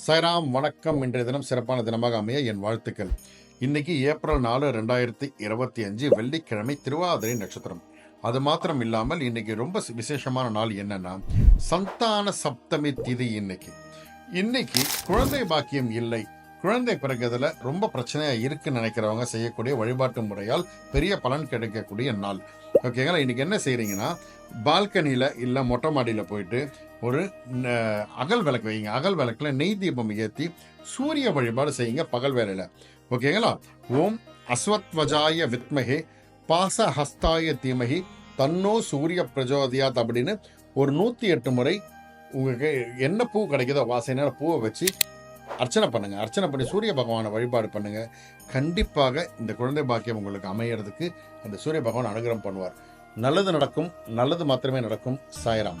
சைராம் வணக்கம். இன்றைய தினம் சிறப்பான தினமாக அமைய என் வாழ்த்துக்கள். இன்னைக்கு ஏப்ரல் நாலு ரெண்டாயிரத்தி இருபத்தி அஞ்சு வெள்ளிக்கிழமை திருவாதிரை நட்சத்திரம். அது மாத்திரம் இல்லாமல் இன்னைக்கு ரொம்ப விசேஷமான நாள் என்னன்னா சந்தான சப்தமி திதி இன்னைக்கு. இன்னைக்கு குழந்தை பாக்கியம் இல்லை. குழந்தை பிறகுதுல ரொம்ப பிரச்சனையா இருக்குன்னு நினைக்கிறவங்க செய்யக்கூடிய வழிபாட்டு முறையால் பெரிய பலன் கிடைக்கக்கூடிய நாள். ஓகேங்களா? இன்னைக்கு என்ன செய்றீங்கன்னா பால்கனியில் இல்லை மொட்டை மாடியில் போயிட்டு ஒரு அகல் விளக்கு வைங்க. அகல் விளக்கில் நெய் தீபம் ஏற்றி சூரிய வழிபாடு செய்யுங்க பகல் வேலையில் ஓகேங்களா? ஓம் அஸ்வத்வஜாய வித்மகே பாசஹஸ்தாய தீமகி தன்னோ சூரிய பிரஜோதியாத் அப்படின்னு ஒரு நூற்றி எட்டு முறை உங்களுக்கு என்ன பூ கிடைக்குதோ வாசனையான பூவை வச்சு அர்ச்சனை பண்ணுங்கள் அர்ச்சனை பண்ணி சூரிய பகவானை வழிபாடு பண்ணுங்கள் கண்டிப்பாக இந்த குழந்தை பாக்கியம் உங்களுக்கு அமையறதுக்கு அந்த சூரிய பகவான் அனுகிரகம் பண்ணுவார். நல்லது நடக்கும் நல்லது மாத்திரமே நடக்கும். சாய்ராம்.